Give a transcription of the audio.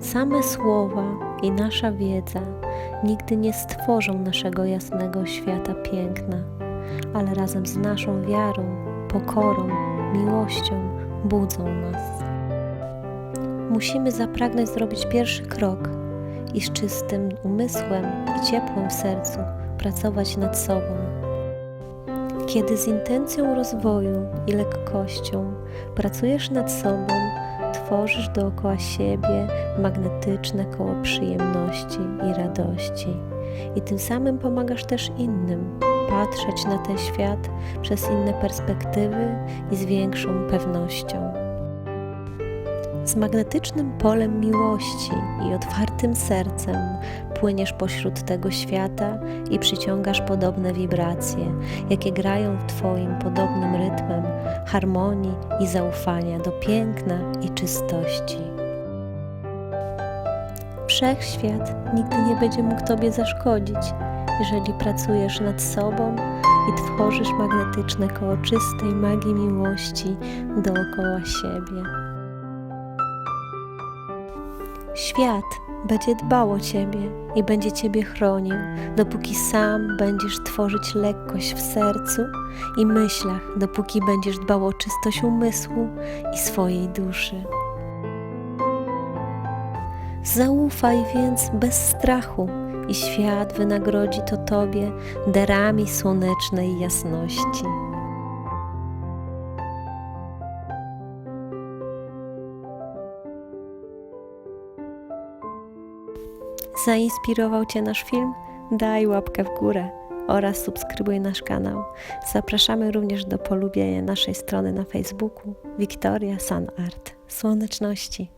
Same słowa i nasza wiedza nigdy nie stworzą naszego jasnego świata piękna, ale razem z naszą wiarą, pokorą, miłością budzą nas. Musimy zapragnąć zrobić pierwszy krok i z czystym umysłem i ciepłem w sercu pracować nad sobą. Kiedy z intencją rozwoju i lekkością pracujesz nad sobą, tworzysz dookoła siebie magnetyczne koło przyjemności i radości. I tym samym pomagasz też innym patrzeć na ten świat przez inne perspektywy i z większą pewnością. Z magnetycznym polem miłości i otwartym sercem płyniesz pośród tego świata i przyciągasz podobne wibracje, jakie grają w Twoim podobnym rytmem harmonii i zaufania do piękna i czystości. Wszechświat nigdy nie będzie mógł Tobie zaszkodzić, jeżeli pracujesz nad sobą i tworzysz magnetyczne koło czystej magii miłości dookoła siebie. Świat będzie dbał o Ciebie i będzie Ciebie chronił, dopóki sam będziesz tworzyć lekkość w sercu i myślach, dopóki będziesz dbał o czystość umysłu i swojej duszy. Zaufaj więc bez strachu i świat wynagrodzi to Tobie darami słonecznej jasności. Zainspirował Cię nasz film? Daj łapkę w górę oraz subskrybuj nasz kanał. Zapraszamy również do polubienia naszej strony na Facebooku Wiktoria Sun Art Słoneczności.